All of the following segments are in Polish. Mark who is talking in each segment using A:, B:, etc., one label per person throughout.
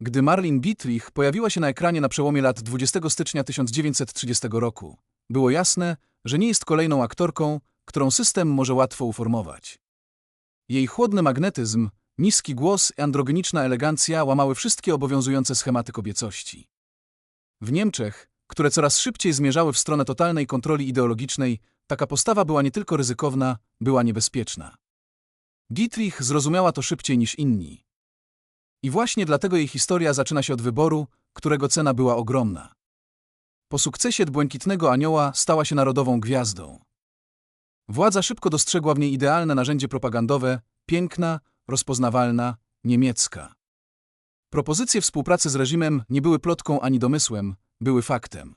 A: Gdy Marlene Dietrich pojawiła się na ekranie na przełomie lat 20 stycznia 1930 roku, było jasne, że nie jest kolejną aktorką, którą system może łatwo uformować. Jej chłodny magnetyzm, niski głos i androgeniczna elegancja łamały wszystkie obowiązujące schematy kobiecości. W Niemczech, które coraz szybciej zmierzały w stronę totalnej kontroli ideologicznej, taka postawa była nie tylko ryzykowna, była niebezpieczna. Dietrich zrozumiała to szybciej niż inni. I właśnie dlatego jej historia zaczyna się od wyboru, którego cena była ogromna. Po sukcesie Błękitnego Anioła stała się narodową gwiazdą. Władza szybko dostrzegła w niej idealne narzędzie propagandowe, piękna, rozpoznawalna, niemiecka. Propozycje współpracy z reżimem nie były plotką ani domysłem, były faktem.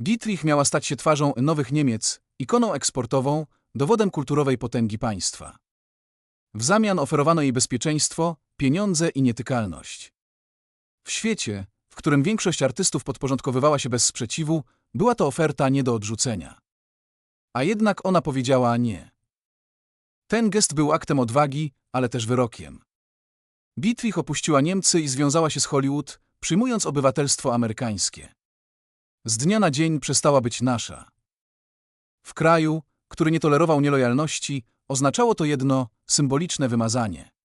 A: Dietrich miała stać się twarzą nowych Niemiec, ikoną eksportową, dowodem kulturowej potęgi państwa. W zamian oferowano jej bezpieczeństwo, pieniądze i nietykalność. W świecie, w którym większość artystów podporządkowywała się bez sprzeciwu, była to oferta nie do odrzucenia. A jednak ona powiedziała nie. Ten gest był aktem odwagi, ale też wyrokiem. Dietrich opuściła Niemcy i związała się z Hollywood, przyjmując obywatelstwo amerykańskie. Z dnia na dzień przestała być nasza. W kraju, który nie tolerował nielojalności, oznaczało to jedno symboliczne wymazanie.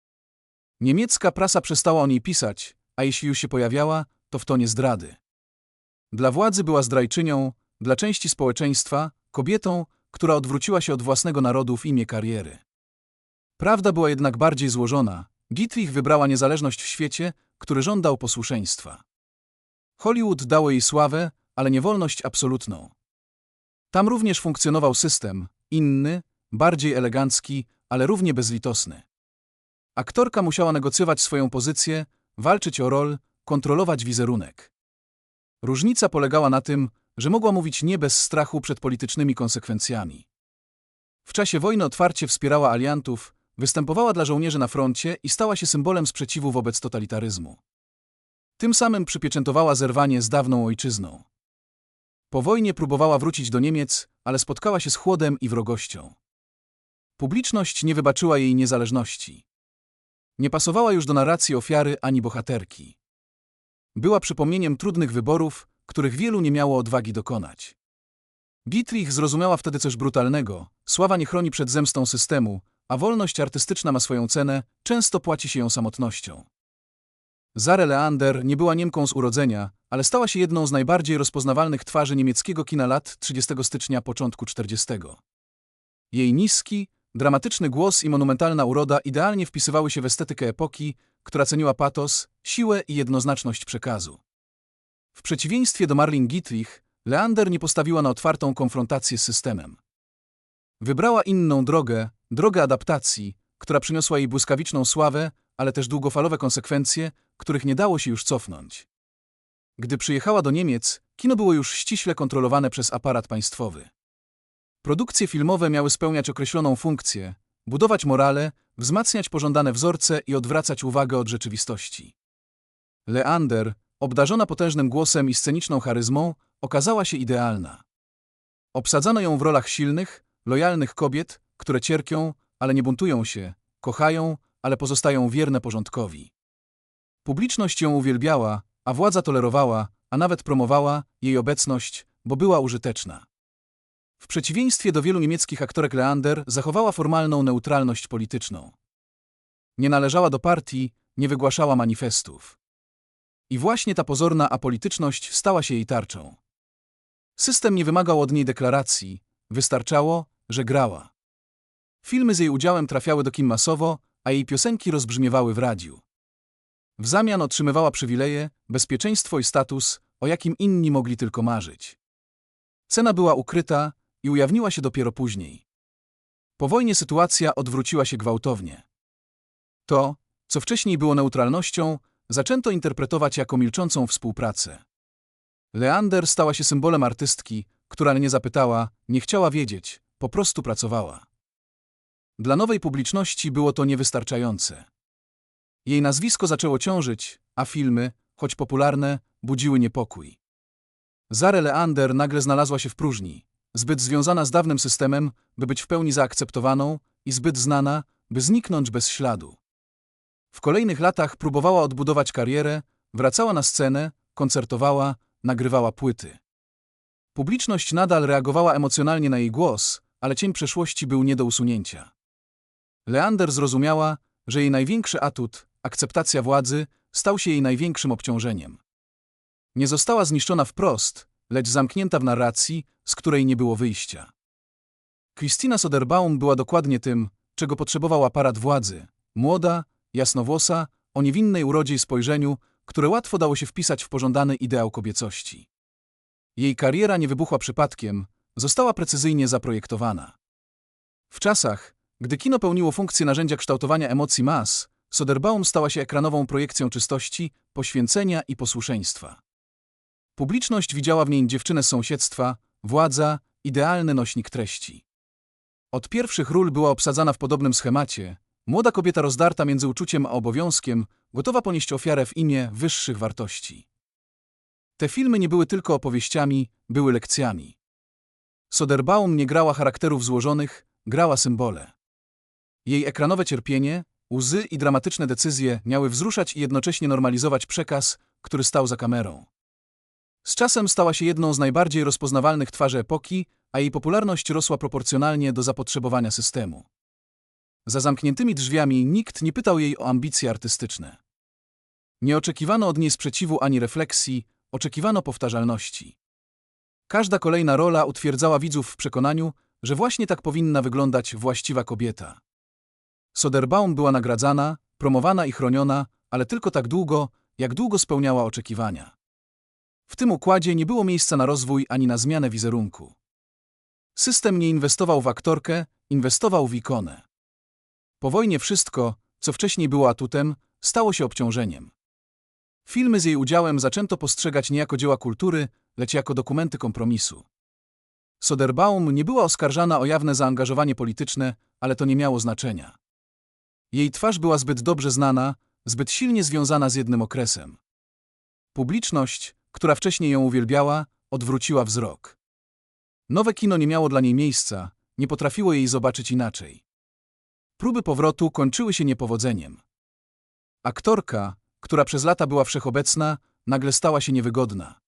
A: Niemiecka prasa przestała o niej pisać, a jeśli już się pojawiała, to w tonie zdrady. Dla władzy była zdrajczynią, dla części społeczeństwa kobietą, która odwróciła się od własnego narodu w imię kariery. Prawda była jednak bardziej złożona. Dietrich wybrała niezależność w świecie, który żądał posłuszeństwa. Hollywood dało jej sławę, ale nie wolność absolutną. Tam również funkcjonował system, inny, bardziej elegancki, ale równie bezlitosny. Aktorka musiała negocjować swoją pozycję, walczyć o rol, kontrolować wizerunek. Różnica polegała na tym, że mogła mówić nie bez strachu przed politycznymi konsekwencjami. W czasie wojny otwarcie wspierała aliantów, występowała dla żołnierzy na froncie i stała się symbolem sprzeciwu wobec totalitaryzmu. Tym samym przypieczętowała zerwanie z dawną ojczyzną. Po wojnie próbowała wrócić do Niemiec, ale spotkała się z chłodem i wrogością. Publiczność nie wybaczyła jej niezależności. Nie pasowała już do narracji ofiary ani bohaterki. Była przypomnieniem trudnych wyborów, których wielu nie miało odwagi dokonać. Dietrich zrozumiała wtedy coś brutalnego. Sława nie chroni przed zemstą systemu, a wolność artystyczna ma swoją cenę, często płaci się ją samotnością. Zare Leander nie była Niemką z urodzenia, ale stała się jedną z najbardziej rozpoznawalnych twarzy niemieckiego kina lat 30 stycznia początku 40. Jej niski, dramatyczny głos i monumentalna uroda idealnie wpisywały się w estetykę epoki, która ceniła patos, siłę i jednoznaczność przekazu. W przeciwieństwie do Marlin Dietrich, Leander nie postawiła na otwartą konfrontację z systemem. Wybrała inną drogę, drogę adaptacji, która przyniosła jej błyskawiczną sławę, ale też długofalowe konsekwencje, których nie dało się już cofnąć. Gdy przyjechała do Niemiec, kino było już ściśle kontrolowane przez aparat państwowy. Produkcje filmowe miały spełniać określoną funkcję, budować morale, wzmacniać pożądane wzorce i odwracać uwagę od rzeczywistości. Leander, obdarzona potężnym głosem i sceniczną charyzmą, okazała się idealna. Obsadzano ją w rolach silnych, lojalnych kobiet, które cierpią, ale nie buntują się, kochają, ale pozostają wierne porządkowi. Publiczność ją uwielbiała, a władza tolerowała, a nawet promowała jej obecność, bo była użyteczna. W przeciwieństwie do wielu niemieckich aktorek Leander zachowała formalną neutralność polityczną. Nie należała do partii, nie wygłaszała manifestów. I właśnie ta pozorna apolityczność stała się jej tarczą. System nie wymagał od niej deklaracji, wystarczało, że grała. Filmy z jej udziałem trafiały do kin masowo, a jej piosenki rozbrzmiewały w radiu. W zamian otrzymywała przywileje, bezpieczeństwo i status, o jakim inni mogli tylko marzyć. Cena była ukryta i ujawniła się dopiero później. Po wojnie sytuacja odwróciła się gwałtownie. To, co wcześniej było neutralnością, zaczęto interpretować jako milczącą współpracę. Leander stała się symbolem artystki, która nie zapytała, nie chciała wiedzieć, po prostu pracowała. Dla nowej publiczności było to niewystarczające. Jej nazwisko zaczęło ciążyć, a filmy, choć popularne, budziły niepokój. Zare Leander nagle znalazła się w próżni, zbyt związana z dawnym systemem, by być w pełni zaakceptowaną i zbyt znana, by zniknąć bez śladu. W kolejnych latach próbowała odbudować karierę, wracała na scenę, koncertowała, nagrywała płyty. Publiczność nadal reagowała emocjonalnie na jej głos, ale cień przeszłości był nie do usunięcia. Leander zrozumiała, że jej największy atut, akceptacja władzy, stał się jej największym obciążeniem. Nie została zniszczona wprost, lecz zamknięta w narracji, z której nie było wyjścia. Christina Soderbaum była dokładnie tym, czego potrzebował aparat władzy. Młoda, jasnowłosa, o niewinnej urodzie i spojrzeniu, które łatwo dało się wpisać w pożądany ideał kobiecości. Jej kariera nie wybuchła przypadkiem, została precyzyjnie zaprojektowana. W czasach, gdy kino pełniło funkcję narzędzia kształtowania emocji mas, Soderbaum stała się ekranową projekcją czystości, poświęcenia i posłuszeństwa. Publiczność widziała w niej dziewczynę z sąsiedztwa, władza, idealny nośnik treści. Od pierwszych ról była obsadzana w podobnym schemacie, młoda kobieta rozdarta między uczuciem a obowiązkiem, gotowa ponieść ofiarę w imię wyższych wartości. Te filmy nie były tylko opowieściami, były lekcjami. Soderbaum nie grała charakterów złożonych, grała symbole. Jej ekranowe cierpienie, łzy i dramatyczne decyzje miały wzruszać i jednocześnie normalizować przekaz, który stał za kamerą. Z czasem stała się jedną z najbardziej rozpoznawalnych twarzy epoki, a jej popularność rosła proporcjonalnie do zapotrzebowania systemu. Za zamkniętymi drzwiami nikt nie pytał jej o ambicje artystyczne. Nie oczekiwano od niej sprzeciwu ani refleksji, oczekiwano powtarzalności. Każda kolejna rola utwierdzała widzów w przekonaniu, że właśnie tak powinna wyglądać właściwa kobieta. Soderbaum była nagradzana, promowana i chroniona, ale tylko tak długo, jak długo spełniała oczekiwania. W tym układzie nie było miejsca na rozwój ani na zmianę wizerunku. System nie inwestował w aktorkę, inwestował w ikonę. Po wojnie wszystko, co wcześniej było atutem, stało się obciążeniem. Filmy z jej udziałem zaczęto postrzegać nie jako dzieła kultury, lecz jako dokumenty kompromisu. Soderbaum nie była oskarżana o jawne zaangażowanie polityczne, ale to nie miało znaczenia. Jej twarz była zbyt dobrze znana, zbyt silnie związana z jednym okresem. Publiczność, która wcześniej ją uwielbiała, odwróciła wzrok. Nowe kino nie miało dla niej miejsca, nie potrafiło jej zobaczyć inaczej. Próby powrotu kończyły się niepowodzeniem. Aktorka, która przez lata była wszechobecna, nagle stała się niewygodna.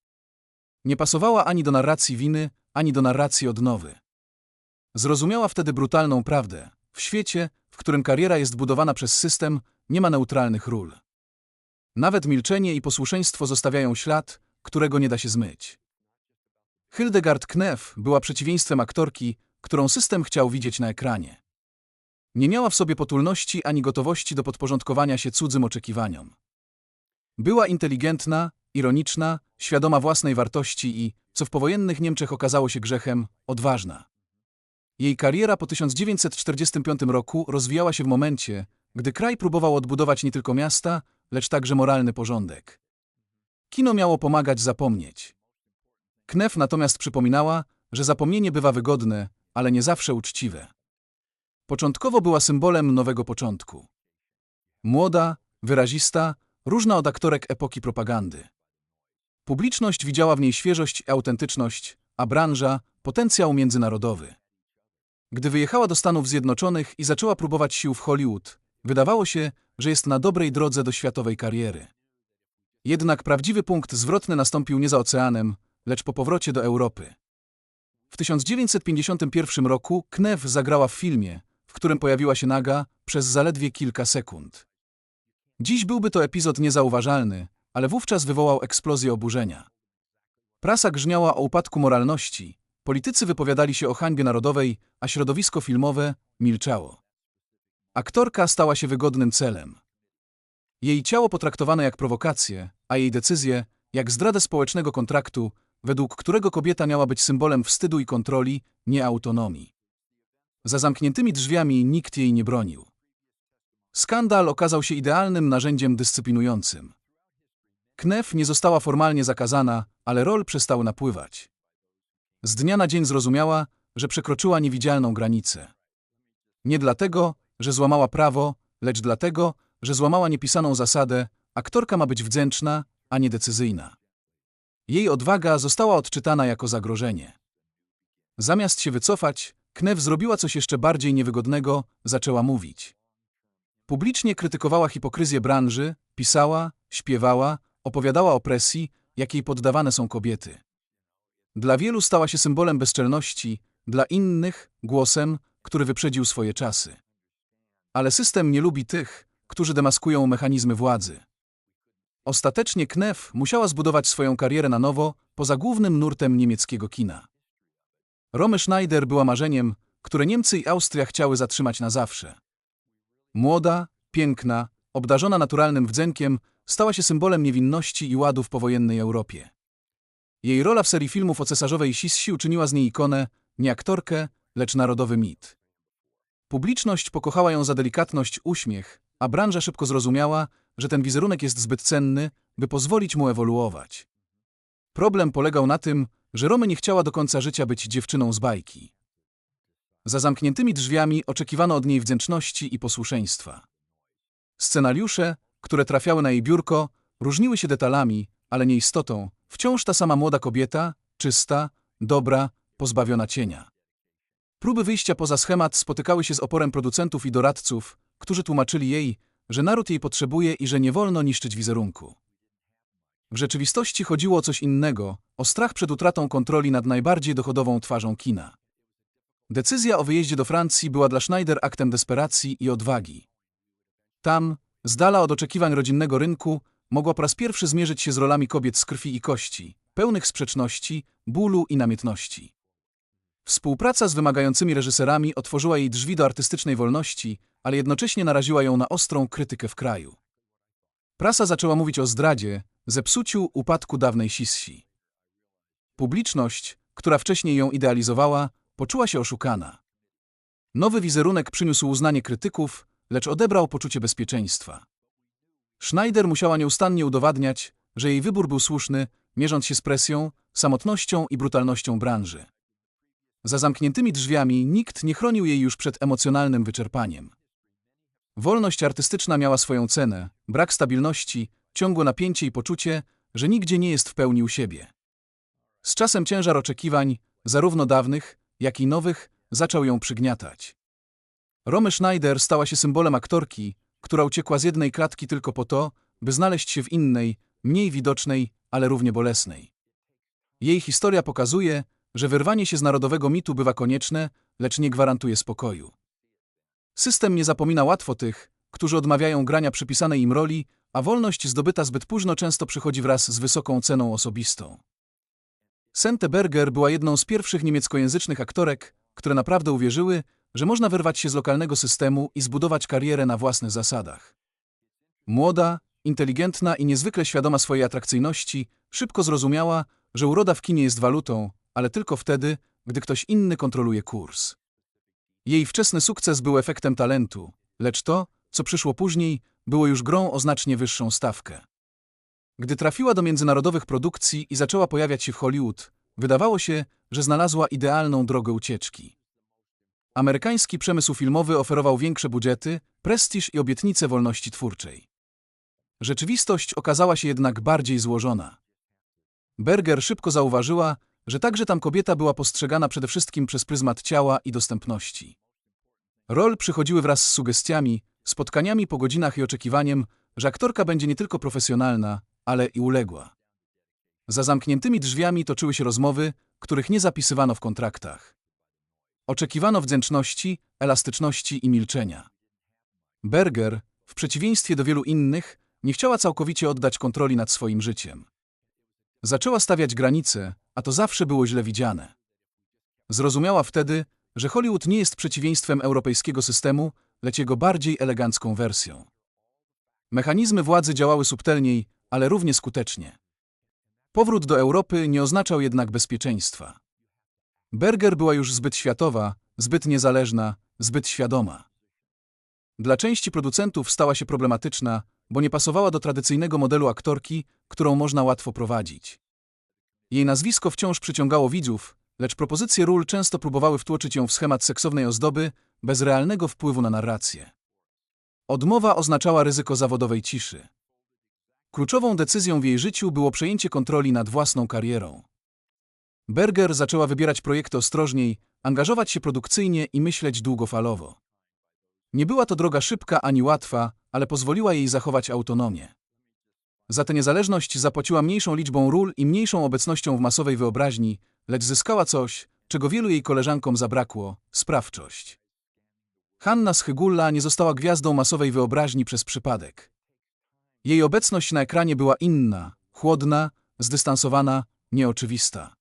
A: Nie pasowała ani do narracji winy, ani do narracji odnowy. Zrozumiała wtedy brutalną prawdę. W świecie, w którym kariera jest budowana przez system, nie ma neutralnych ról. Nawet milczenie i posłuszeństwo zostawiają ślad, którego nie da się zmyć. Hildegard Knef była przeciwieństwem aktorki, którą system chciał widzieć na ekranie. Nie miała w sobie potulności ani gotowości do podporządkowania się cudzym oczekiwaniom. Była inteligentna, ironiczna, świadoma własnej wartości i, co w powojennych Niemczech okazało się grzechem, odważna. Jej kariera po 1945 roku rozwijała się w momencie, gdy kraj próbował odbudować nie tylko miasta, lecz także moralny porządek. Kino miało pomagać zapomnieć. Knef natomiast przypominała, że zapomnienie bywa wygodne, ale nie zawsze uczciwe. Początkowo była symbolem nowego początku. Młoda, wyrazista, różna od aktorek epoki propagandy. Publiczność widziała w niej świeżość i autentyczność, a branża potencjał międzynarodowy. Gdy wyjechała do Stanów Zjednoczonych i zaczęła próbować sił w Hollywood, wydawało się, że jest na dobrej drodze do światowej kariery. Jednak prawdziwy punkt zwrotny nastąpił nie za oceanem, lecz po powrocie do Europy. W 1951 roku Knef zagrała w filmie, w którym pojawiła się naga przez zaledwie kilka sekund. Dziś byłby to epizod niezauważalny, ale wówczas wywołał eksplozję oburzenia. Prasa grzmiała o upadku moralności, politycy wypowiadali się o hańbie narodowej, a środowisko filmowe milczało. Aktorka stała się wygodnym celem. Jej ciało potraktowano jak prowokację, a jej decyzje jak zdradę społecznego kontraktu, według którego kobieta miała być symbolem wstydu i kontroli, nie autonomii. Za zamkniętymi drzwiami nikt jej nie bronił. Skandal okazał się idealnym narzędziem dyscyplinującym. Knef nie została formalnie zakazana, ale rol przestał napływać. Z dnia na dzień zrozumiała, że przekroczyła niewidzialną granicę. Nie dlatego, że złamała prawo, lecz dlatego, że złamała niepisaną zasadę, aktorka ma być wdzięczna, a nie decyzyjna. Jej odwaga została odczytana jako zagrożenie. Zamiast się wycofać, Knef zrobiła coś jeszcze bardziej niewygodnego, zaczęła mówić. Publicznie krytykowała hipokryzję branży, pisała, śpiewała, opowiadała o presji, jakiej poddawane są kobiety. Dla wielu stała się symbolem bezczelności, dla innych głosem, który wyprzedził swoje czasy. Ale system nie lubi tych, którzy demaskują mechanizmy władzy. Ostatecznie Knef musiała zbudować swoją karierę na nowo poza głównym nurtem niemieckiego kina. Romy Schneider była marzeniem, które Niemcy i Austria chciały zatrzymać na zawsze. Młoda, piękna, obdarzona naturalnym wdzenkiem, stała się symbolem niewinności i ładu w powojennej Europie. Jej rola w serii filmów o cesarzowej Sissi uczyniła z niej ikonę, nie aktorkę, lecz narodowy mit. Publiczność pokochała ją za delikatność, uśmiech, a branża szybko zrozumiała, że ten wizerunek jest zbyt cenny, by pozwolić mu ewoluować. Problem polegał na tym, że Romy nie chciała do końca życia być dziewczyną z bajki. Za zamkniętymi drzwiami oczekiwano od niej wdzięczności i posłuszeństwa. Scenariusze, które trafiały na jej biurko, różniły się detalami, ale nie istotą. Wciąż ta sama młoda kobieta, czysta, dobra, pozbawiona cienia. Próby wyjścia poza schemat spotykały się z oporem producentów i doradców, którzy tłumaczyli jej, że naród jej potrzebuje i że nie wolno niszczyć wizerunku. W rzeczywistości chodziło o coś innego, o strach przed utratą kontroli nad najbardziej dochodową twarzą kina. Decyzja o wyjeździe do Francji była dla Schneider aktem desperacji i odwagi. Tam, z dala od oczekiwań rodzinnego rynku, mogła po raz pierwszy zmierzyć się z rolami kobiet z krwi i kości, pełnych sprzeczności, bólu i namiętności. Współpraca z wymagającymi reżyserami otworzyła jej drzwi do artystycznej wolności, ale jednocześnie naraziła ją na ostrą krytykę w kraju. Prasa zaczęła mówić o zdradzie, zepsuciu, upadku dawnej Sissi. Publiczność, która wcześniej ją idealizowała, poczuła się oszukana. Nowy wizerunek przyniósł uznanie krytyków, lecz odebrał poczucie bezpieczeństwa. Schneider musiała nieustannie udowadniać, że jej wybór był słuszny, mierząc się z presją, samotnością i brutalnością branży. Za zamkniętymi drzwiami nikt nie chronił jej już przed emocjonalnym wyczerpaniem. Wolność artystyczna miała swoją cenę, brak stabilności, ciągłe napięcie i poczucie, że nigdzie nie jest w pełni u siebie. Z czasem ciężar oczekiwań, zarówno dawnych, jak i nowych, zaczął ją przygniatać. Romy Schneider stała się symbolem aktorki, która uciekła z jednej klatki tylko po to, by znaleźć się w innej, mniej widocznej, ale równie bolesnej. Jej historia pokazuje, że wyrwanie się z narodowego mitu bywa konieczne, lecz nie gwarantuje spokoju. System nie zapomina łatwo tych, którzy odmawiają grania przypisanej im roli, a wolność zdobyta zbyt późno często przychodzi wraz z wysoką ceną osobistą. Sente Berger była jedną z pierwszych niemieckojęzycznych aktorek, które naprawdę uwierzyły, że można wyrwać się z lokalnego systemu i zbudować karierę na własnych zasadach. Młoda, inteligentna i niezwykle świadoma swojej atrakcyjności, szybko zrozumiała, że uroda w kinie jest walutą, ale tylko wtedy, gdy ktoś inny kontroluje kurs. Jej wczesny sukces był efektem talentu, lecz to, co przyszło później, było już grą o znacznie wyższą stawkę. Gdy trafiła do międzynarodowych produkcji i zaczęła pojawiać się w Hollywood, wydawało się, że znalazła idealną drogę ucieczki. Amerykański przemysł filmowy oferował większe budżety, prestiż i obietnice wolności twórczej. Rzeczywistość okazała się jednak bardziej złożona. Berger szybko zauważyła, że także tam kobieta była postrzegana przede wszystkim przez pryzmat ciała i dostępności. Rol przychodziły wraz z sugestiami, spotkaniami po godzinach i oczekiwaniem, że aktorka będzie nie tylko profesjonalna, ale i uległa. Za zamkniętymi drzwiami toczyły się rozmowy, których nie zapisywano w kontraktach. Oczekiwano wdzięczności, elastyczności i milczenia. Berger, w przeciwieństwie do wielu innych, nie chciała całkowicie oddać kontroli nad swoim życiem. Zaczęła stawiać granice, a to zawsze było źle widziane. Zrozumiała wtedy, że Hollywood nie jest przeciwieństwem europejskiego systemu, lecz jego bardziej elegancką wersją. Mechanizmy władzy działały subtelniej, ale równie skutecznie. Powrót do Europy nie oznaczał jednak bezpieczeństwa. Berger była już zbyt światowa, zbyt niezależna, zbyt świadoma. Dla części producentów stała się problematyczna, bo nie pasowała do tradycyjnego modelu aktorki, którą można łatwo prowadzić. Jej nazwisko wciąż przyciągało widzów, lecz propozycje ról często próbowały wtłoczyć ją w schemat seksownej ozdoby, bez realnego wpływu na narrację. Odmowa oznaczała ryzyko zawodowej ciszy. Kluczową decyzją w jej życiu było przejęcie kontroli nad własną karierą. Berger zaczęła wybierać projekty ostrożniej, angażować się produkcyjnie i myśleć długofalowo. Nie była to droga szybka ani łatwa, ale pozwoliła jej zachować autonomię. Za tę niezależność zapłaciła mniejszą liczbą ról i mniejszą obecnością w masowej wyobraźni, lecz zyskała coś, czego wielu jej koleżankom zabrakło sprawczość. Hanna Schygulla nie została gwiazdą masowej wyobraźni przez przypadek. Jej obecność na ekranie była inna, chłodna, zdystansowana, nieoczywista.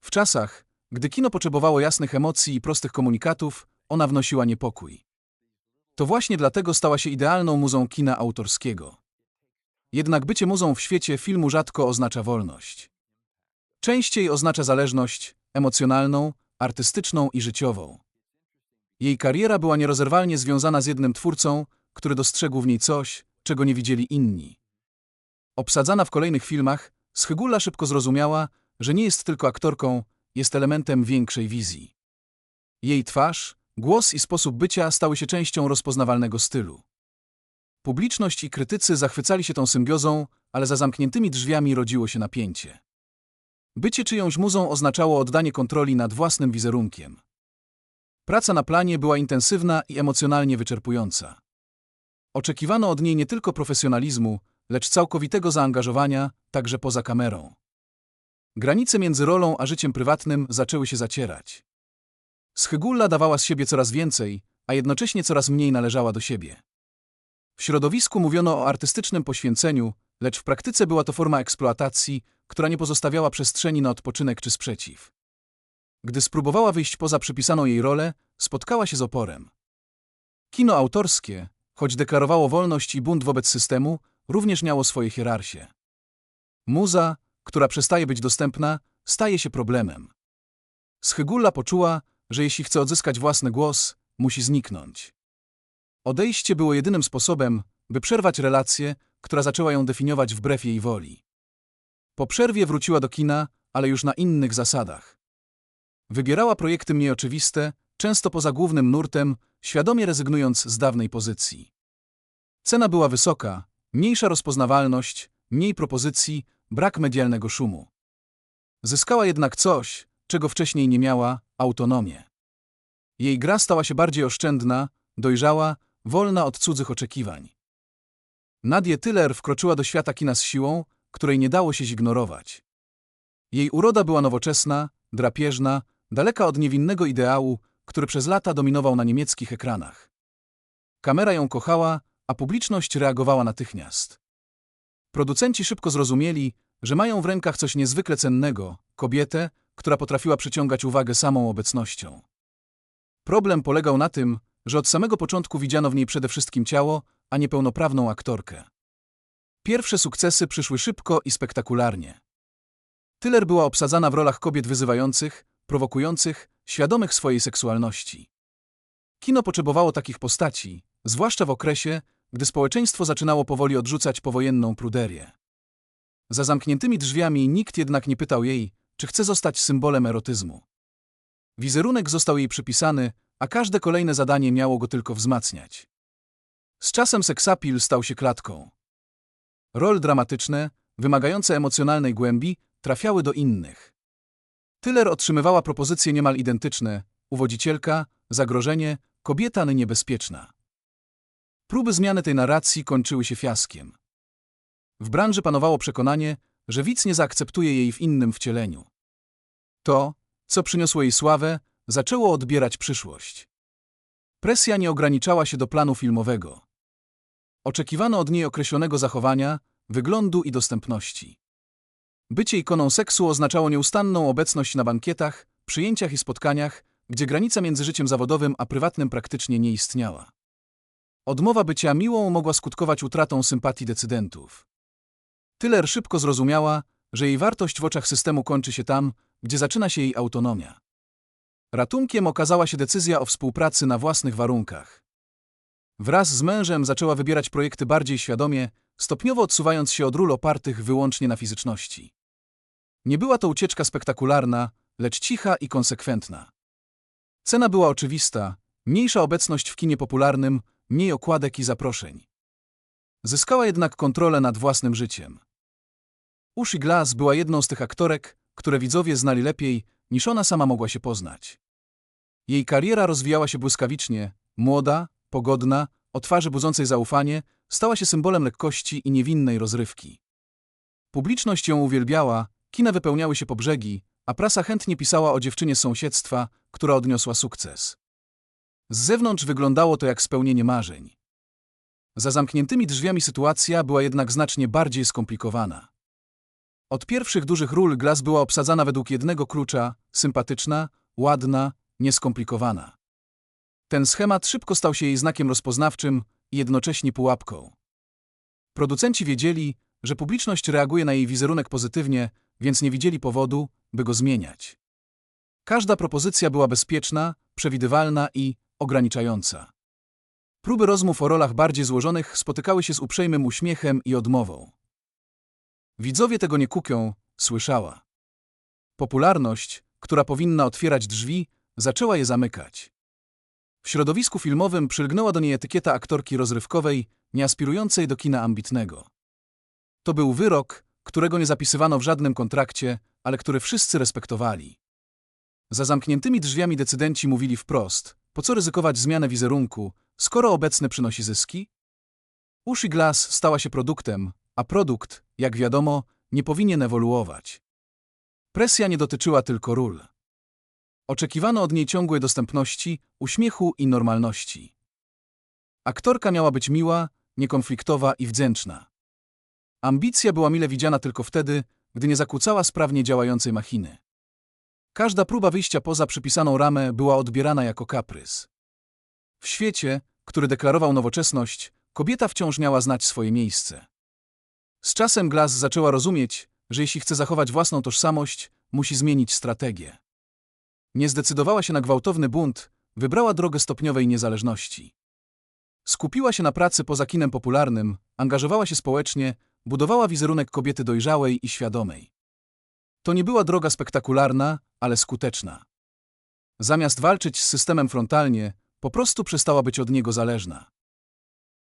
A: W czasach, gdy kino potrzebowało jasnych emocji i prostych komunikatów, ona wnosiła niepokój. To właśnie dlatego stała się idealną muzą kina autorskiego. Jednak bycie muzą w świecie filmu rzadko oznacza wolność. Częściej oznacza zależność emocjonalną, artystyczną i życiową. Jej kariera była nierozerwalnie związana z jednym twórcą, który dostrzegł w niej coś, czego nie widzieli inni. Obsadzana w kolejnych filmach, Schygulla szybko zrozumiała, że nie jest tylko aktorką, jest elementem większej wizji. Jej twarz, głos i sposób bycia stały się częścią rozpoznawalnego stylu. Publiczność i krytycy zachwycali się tą symbiozą, ale za zamkniętymi drzwiami rodziło się napięcie. Bycie czyjąś muzą oznaczało oddanie kontroli nad własnym wizerunkiem. Praca na planie była intensywna i emocjonalnie wyczerpująca. Oczekiwano od niej nie tylko profesjonalizmu, lecz całkowitego zaangażowania, także poza kamerą. Granice między rolą a życiem prywatnym zaczęły się zacierać. Schygulla dawała z siebie coraz więcej, a jednocześnie coraz mniej należała do siebie. W środowisku mówiono o artystycznym poświęceniu, lecz w praktyce była to forma eksploatacji, która nie pozostawiała przestrzeni na odpoczynek czy sprzeciw. Gdy spróbowała wyjść poza przypisaną jej rolę, spotkała się z oporem. Kino autorskie, choć deklarowało wolność i bunt wobec systemu, również miało swoje hierarchie. Muza, która przestaje być dostępna, staje się problemem. Schygulla poczuła, że jeśli chce odzyskać własny głos, musi zniknąć. Odejście było jedynym sposobem, by przerwać relację, która zaczęła ją definiować wbrew jej woli. Po przerwie wróciła do kina, ale już na innych zasadach. Wybierała projekty mniej oczywiste, często poza głównym nurtem, świadomie rezygnując z dawnej pozycji. Cena była wysoka, mniejsza rozpoznawalność, mniej propozycji, brak medialnego szumu. Zyskała jednak coś, czego wcześniej nie miała autonomię. Jej gra stała się bardziej oszczędna, dojrzała, wolna od cudzych oczekiwań. Nadia Tyler wkroczyła do świata kina z siłą, której nie dało się zignorować. Jej uroda była nowoczesna, drapieżna, daleka od niewinnego ideału, który przez lata dominował na niemieckich ekranach. Kamera ją kochała, a publiczność reagowała natychmiast. Producenci szybko zrozumieli, że mają w rękach coś niezwykle cennego kobietę, która potrafiła przyciągać uwagę samą obecnością. Problem polegał na tym, że od samego początku widziano w niej przede wszystkim ciało, a nie pełnoprawną aktorkę. Pierwsze sukcesy przyszły szybko i spektakularnie. Tyler była obsadzana w rolach kobiet wyzywających, prowokujących, świadomych swojej seksualności. Kino potrzebowało takich postaci, zwłaszcza w okresie, gdy społeczeństwo zaczynało powoli odrzucać powojenną pruderię. Za zamkniętymi drzwiami nikt jednak nie pytał jej, czy chce zostać symbolem erotyzmu. Wizerunek został jej przypisany, a każde kolejne zadanie miało go tylko wzmacniać. Z czasem seksapil stał się klatką. Rol dramatyczne, wymagające emocjonalnej głębi, trafiały do innych. Tyler otrzymywała propozycje niemal identyczne, uwodzicielka, zagrożenie, kobieta niebezpieczna. Próby zmiany tej narracji kończyły się fiaskiem. W branży panowało przekonanie, że widz nie zaakceptuje jej w innym wcieleniu. To, co przyniosło jej sławę, zaczęło odbierać przyszłość. Presja nie ograniczała się do planu filmowego. Oczekiwano od niej określonego zachowania, wyglądu i dostępności. Bycie ikoną seksu oznaczało nieustanną obecność na bankietach, przyjęciach i spotkaniach, gdzie granica między życiem zawodowym a prywatnym praktycznie nie istniała. Odmowa bycia miłą mogła skutkować utratą sympatii decydentów. Tyler szybko zrozumiała, że jej wartość w oczach systemu kończy się tam, gdzie zaczyna się jej autonomia. Ratunkiem okazała się decyzja o współpracy na własnych warunkach. Wraz z mężem zaczęła wybierać projekty bardziej świadomie, stopniowo odsuwając się od ról opartych wyłącznie na fizyczności. Nie była to ucieczka spektakularna, lecz cicha i konsekwentna. Cena była oczywista, mniejsza obecność w kinie popularnym, mniej okładek i zaproszeń. Zyskała jednak kontrolę nad własnym życiem. Ushi Glass była jedną z tych aktorek, które widzowie znali lepiej, niż ona sama mogła się poznać. Jej kariera rozwijała się błyskawicznie, młoda, pogodna, o twarzy budzącej zaufanie, stała się symbolem lekkości i niewinnej rozrywki. Publiczność ją uwielbiała, kina wypełniały się po brzegi, a prasa chętnie pisała o dziewczynie z sąsiedztwa, która odniosła sukces. Z zewnątrz wyglądało to jak spełnienie marzeń. Za zamkniętymi drzwiami sytuacja była jednak znacznie bardziej skomplikowana. Od pierwszych dużych ról Glass była obsadzana według jednego klucza, sympatyczna, ładna, nieskomplikowana. Ten schemat szybko stał się jej znakiem rozpoznawczym i jednocześnie pułapką. Producenci wiedzieli, że publiczność reaguje na jej wizerunek pozytywnie, więc nie widzieli powodu, by go zmieniać. Każda propozycja była bezpieczna, przewidywalna i ograniczająca. Próby rozmów o rolach bardziej złożonych spotykały się z uprzejmym uśmiechem i odmową. Widzowie tego nie kupią, słyszała. Popularność, która powinna otwierać drzwi, zaczęła je zamykać. W środowisku filmowym przylgnęła do niej etykieta aktorki rozrywkowej, nieaspirującej do kina ambitnego. To był wyrok, którego nie zapisywano w żadnym kontrakcie, ale który wszyscy respektowali. Za zamkniętymi drzwiami decydenci mówili wprost, po co ryzykować zmianę wizerunku, skoro obecny przynosi zyski? Ushi Glass stała się produktem, a produkt, jak wiadomo, nie powinien ewoluować. Presja nie dotyczyła tylko ról. Oczekiwano od niej ciągłej dostępności, uśmiechu i normalności. Aktorka miała być miła, niekonfliktowa i wdzięczna. Ambicja była mile widziana tylko wtedy, gdy nie zakłócała sprawnie działającej machiny. Każda próba wyjścia poza przypisaną ramę była odbierana jako kaprys. W świecie, który deklarował nowoczesność, kobieta wciąż miała znać swoje miejsce. Z czasem Glass zaczęła rozumieć, że jeśli chce zachować własną tożsamość, musi zmienić strategię. Nie zdecydowała się na gwałtowny bunt, wybrała drogę stopniowej niezależności. Skupiła się na pracy poza kinem popularnym, angażowała się społecznie, budowała wizerunek kobiety dojrzałej i świadomej. To nie była droga spektakularna, ale skuteczna. Zamiast walczyć z systemem frontalnie, po prostu przestała być od niego zależna.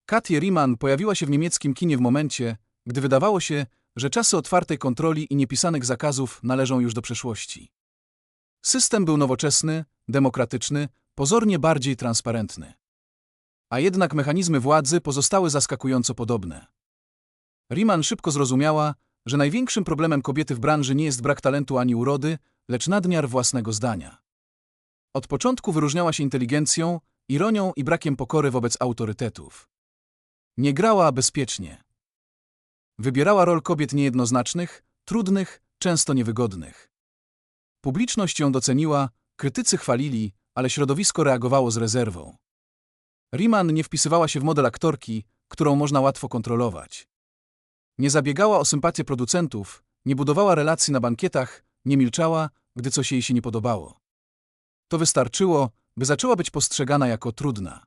A: Katia Riemann pojawiła się w niemieckim kinie w momencie, gdy wydawało się, że czasy otwartej kontroli i niepisanych zakazów należą już do przeszłości. System był nowoczesny, demokratyczny, pozornie bardziej transparentny. A jednak mechanizmy władzy pozostały zaskakująco podobne. Riemann szybko zrozumiała, że największym problemem kobiety w branży nie jest brak talentu ani urody, lecz nadmiar własnego zdania. Od początku wyróżniała się inteligencją, ironią i brakiem pokory wobec autorytetów. Nie grała bezpiecznie. Wybierała rol kobiet niejednoznacznych, trudnych, często niewygodnych. Publiczność ją doceniła, krytycy chwalili, ale środowisko reagowało z rezerwą. Riemann nie wpisywała się w model aktorki, którą można łatwo kontrolować. Nie zabiegała o sympatię producentów, nie budowała relacji na bankietach, nie milczała, gdy coś jej się nie podobało. To wystarczyło, by zaczęła być postrzegana jako trudna.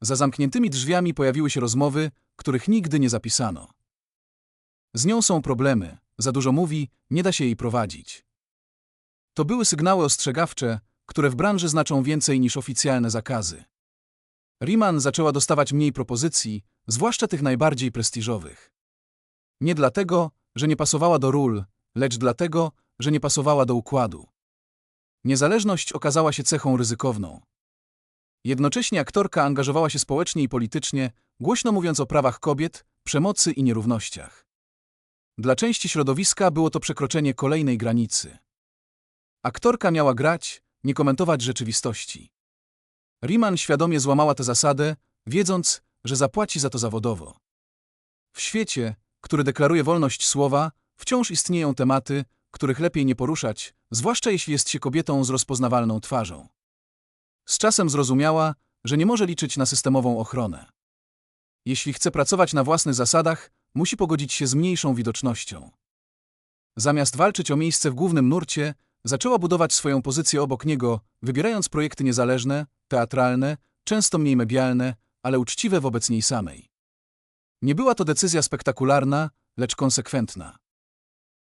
A: Za zamkniętymi drzwiami pojawiły się rozmowy, których nigdy nie zapisano. Z nią są problemy, za dużo mówi, nie da się jej prowadzić. To były sygnały ostrzegawcze, które w branży znaczą więcej niż oficjalne zakazy. Riemann zaczęła dostawać mniej propozycji, zwłaszcza tych najbardziej prestiżowych. Nie dlatego, że nie pasowała do ról, lecz dlatego, że nie pasowała do układu. Niezależność okazała się cechą ryzykowną. Jednocześnie aktorka angażowała się społecznie i politycznie, głośno mówiąc o prawach kobiet, przemocy i nierównościach. Dla części środowiska było to przekroczenie kolejnej granicy. Aktorka miała grać, nie komentować rzeczywistości. Riemann świadomie złamała tę zasadę, wiedząc, że zapłaci za to zawodowo. W świecie, który deklaruje wolność słowa, wciąż istnieją tematy, których lepiej nie poruszać, zwłaszcza jeśli jest się kobietą z rozpoznawalną twarzą. Z czasem zrozumiała, że nie może liczyć na systemową ochronę. Jeśli chce pracować na własnych zasadach, musi pogodzić się z mniejszą widocznością. Zamiast walczyć o miejsce w głównym nurcie, zaczęła budować swoją pozycję obok niego, wybierając projekty niezależne, teatralne, często mniej medialne, ale uczciwe wobec niej samej. Nie była to decyzja spektakularna, lecz konsekwentna.